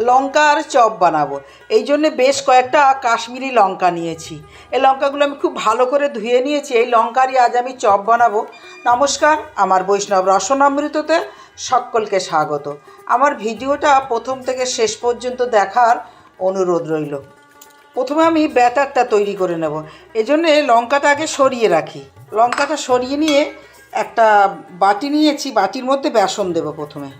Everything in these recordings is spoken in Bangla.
লঙ্কার চপ বানাবো। এই জন্যে বেশ কয়েকটা কাশ্মীরি লঙ্কা নিয়েছি। এই লঙ্কাগুলো আমি খুব ভালো করে ধুয়ে নিয়েছি। এই লঙ্কারই আজ আমি চপ বানাবো। নমস্কার, আমার বৈষ্ণব রসনামৃততে সকলকে স্বাগত। আমার ভিডিওটা প্রথম থেকে শেষ পর্যন্ত দেখার অনুরোধ রইল। প্রথমে আমি ব্যাটারটা তৈরি করে নেব। এজন্যে লঙ্কাটা আগে সরিয়ে রাখি। লঙ্কাটা সরিয়ে নিয়ে একটা বাটি নিয়েছি। বাটির মধ্যে বেসন দেবো প্রথমে।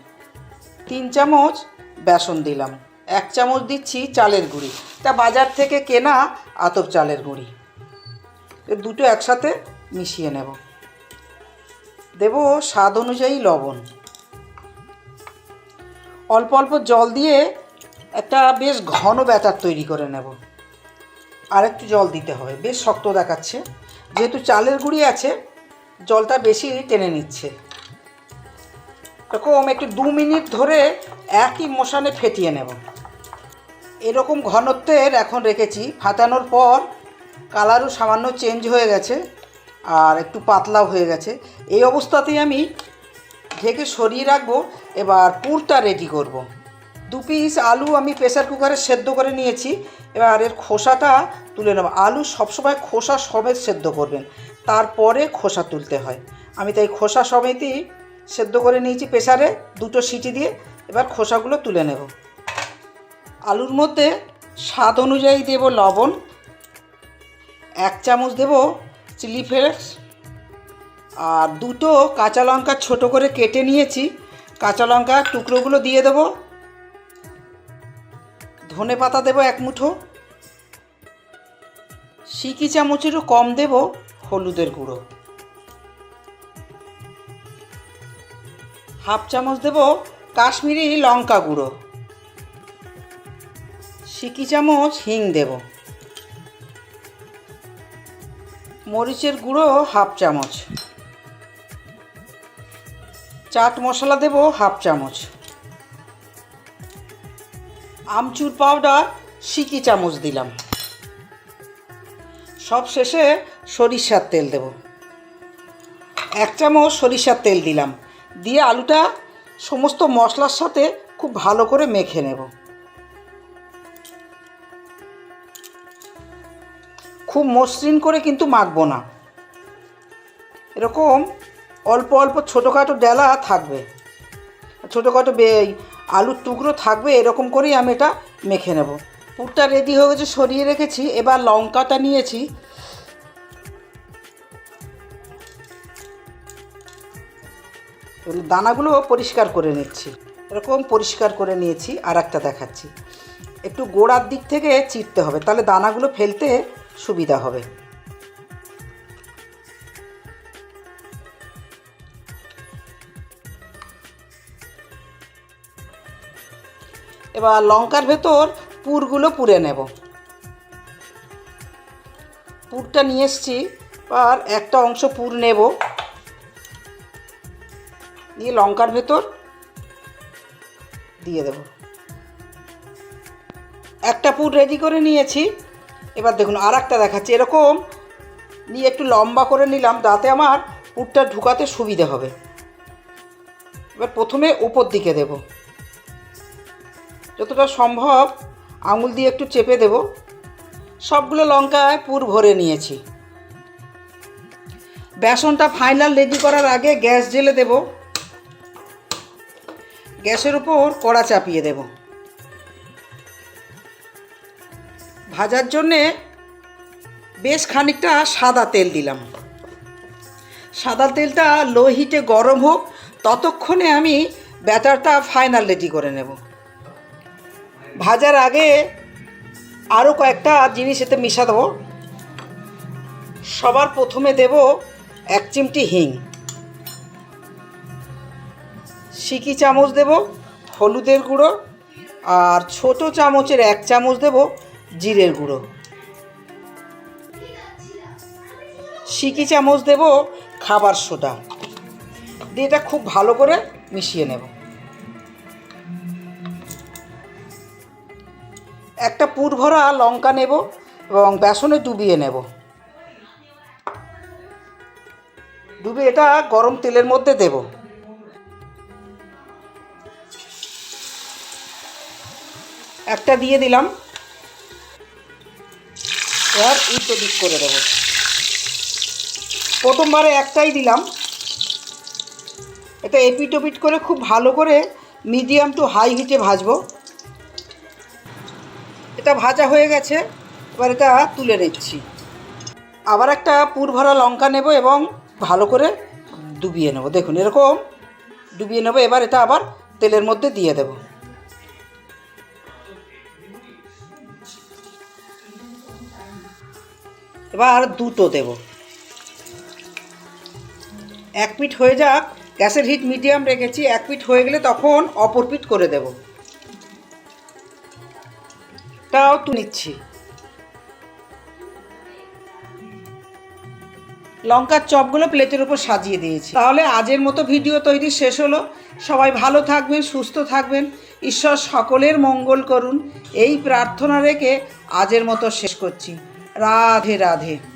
তিন চামচ বেসন দিলাম। এক চামচ দিচ্ছি চালের গুঁড়ি। তা বাজার থেকে কেনা আতপ চালের গুঁড়ি। দুটো একসাথে মিশিয়ে নেব। দেব স্বাদ অনুযায়ী লবণ। অল্প অল্প জল দিয়ে একটা বেশ ঘন ব্যাটার তৈরি করে নেব। আর একটু জল দিতে হবে। বেশ শক্ত দেখাচ্ছে। যেহেতু চালের গুঁড়ি আছে, জলটা বেশি টেনে নিচ্ছে। এরকম একটু দু মিনিট ধরে একই মোশানে ফেটিয়ে নেব। এরকম ঘনত্বের এখন রেখেছি। ফাটানোর পর কালারও সামান্য চেঞ্জ হয়ে গেছে আর একটু পাতলাও হয়ে গেছে। এই অবস্থাতেই আমি ঢেকে সরিয়ে রাখব। এবার পুরটা রেডি করব। দু পিস আলু আমি প্রেসার কুকারে সেদ্ধ করে নিয়েছি। এবার এর খোসাটা তুলে নেব। আলু সবসময় খোসা সমেত সেদ্ধ করবেন। তারপরে খোসা তুলতে হয়। আমি তাই খোসা সমেতই সেদ্ধ করে নিয়েছি প্রেসারে দুটো সিটি দিয়ে এবার খোসাগুলো তুলে নেব। আলুর মধ্যে স্বাদ অনুযায়ী দেব লবণ। এক চামচ দেব চিলি ফ্লেক্স। আর দুটো কাঁচা লঙ্কা ছোট করে কেটে নিয়েছি। কাঁচা লঙ্কা টুকরোগুলো দিয়ে দেব। ধনে পাতা দেবো এক মুঠো। সিকি চামচেরও কম দেব হলুদের গুঁড়ো। হাফ চামচ দেব কাশ্মীরি লঙ্কা গুঁড়ো। সিকি চামচ হিং দেব। মরিচের গুঁড়ো হাফ চামচ। চাট মশলা দেব হাফ চামচ। আমচুর পাউডার সিকি চামচ দিলাম। সব শেষে সরিষার তেল দেব। এক চামচ সরিষার তেল দিলাম। দিয়ে আলুটা সমস্ত মশলার সাথে খুব ভালো করে মেখে নেব। খুব মসৃণ করে কিন্তু মাখবো না। এরকম অল্প অল্প ছোটোখাটো ডেলা থাকবে। ছোটোখাটো আলুর টুকরো থাকবে, এরকম করেই আমি এটা মেখে নেব। পুরটা রেডি হয়ে গেছে, সরিয়ে রেখেছি। এবার লঙ্কাটা নিয়েছি। দানাগুলো পরিষ্কার করে নিচ্ছি। এরকম পরিষ্কার করে নিয়েছি আর একটা দেখাচ্ছি। একটু গোড়ার দিক থেকে চিরতে হবে, তাহলে দানাগুলো ফেলতে সুবিধা হবে। এবার লঙ্কার ভেতর পুরগুলো পুড়ে নেব। পুরটা নিয়ে এসছি, আর একটা অংশ পুর নেব। দিয়ে লঙ্কার ভেতর দিয়ে দেব। একটা পুর রেডি করে নিয়েছি। এবার দেখুন আর একটা দেখাচ্ছি। এরকম নিয়ে একটু লম্বা করে নিলাম যাতে আমার পুরটা ঢুকাতে সুবিধে হবে। এবার প্রথমে উপর দিকে দেব। যতটা সম্ভব আঙুল দিয়ে একটু চেপে দেব। সবগুলো লঙ্কায় পুর ভরে নিয়েছি। বেসনটা ফাইনাল রেডি করার আগে গ্যাস জেলে দেব। গ্যাসের উপর কড়া চাপিয়ে দেব। ভাজার জন্যে বেশ খানিকটা সাদা তেল দিলাম। সাদা তেলটা লো হিটে গরম হোক, ততক্ষণে আমি ব্যাটারটা ফাইনাল রেডি করে নেব। ভাজার আগে আরও কয়েকটা জিনিস এতে মিশা দেবো সবার প্রথমে দেব এক চিমটি হিং। সিকি চামচ দেব, হলুদের গুঁড়ো, আর ছোট চামচের এক চামচ দেব জিরের গুঁড়ো। সিকি চামচ দেব খাবার সোডা। দিয়ে এটা খুব ভালো করে মিশিয়ে নেব। একটা পুর ভরা লঙ্কা নেব এবং বেসনে ডুবিয়ে নেব। ডুবিয়ে এটা গরম তেলের মধ্যে দেব। একটা দিয়ে দিলাম। এবার উল্টো দিক করে দেবো। প্রথমবারে একটাই দিলাম। এটা এপিট ওপিট করে খুব ভালো করে মিডিয়াম টু হাই হিটে ভাজবো। এটা ভাজা হয়ে গেছে, এবার এটা তুলে নিচ্ছি। আবার একটা পুর ভরা লঙ্কা নেব এবং ভালো করে ডুবিয়ে নেব। দেখুন, এরকম ডুবিয়ে নেব, এবার এটা আবার তেলের মধ্যে দিয়ে দেব। এবার দুটো দেব। এক পিঠ হয়ে যাক, গ্যাসের হিট মিডিয়াম রেখেছি, এক পিঠ হয়ে গেলে তখন অপর পিঠ করে দেব। তাও তু নিচ্ছি। লঙ্কার চপগুলো প্লেটের উপর সাজিয়ে দিয়েছি। তাহলে আজের মতো ভিডিও তৈরি শেষ হলো। সবাই ভালো থাকবেন, সুস্থ থাকবেন। ঈশ্বর সকলের মঙ্গল করুন। এই প্রার্থনা রেখে আজের মতো শেষ করছি। राधे राधे।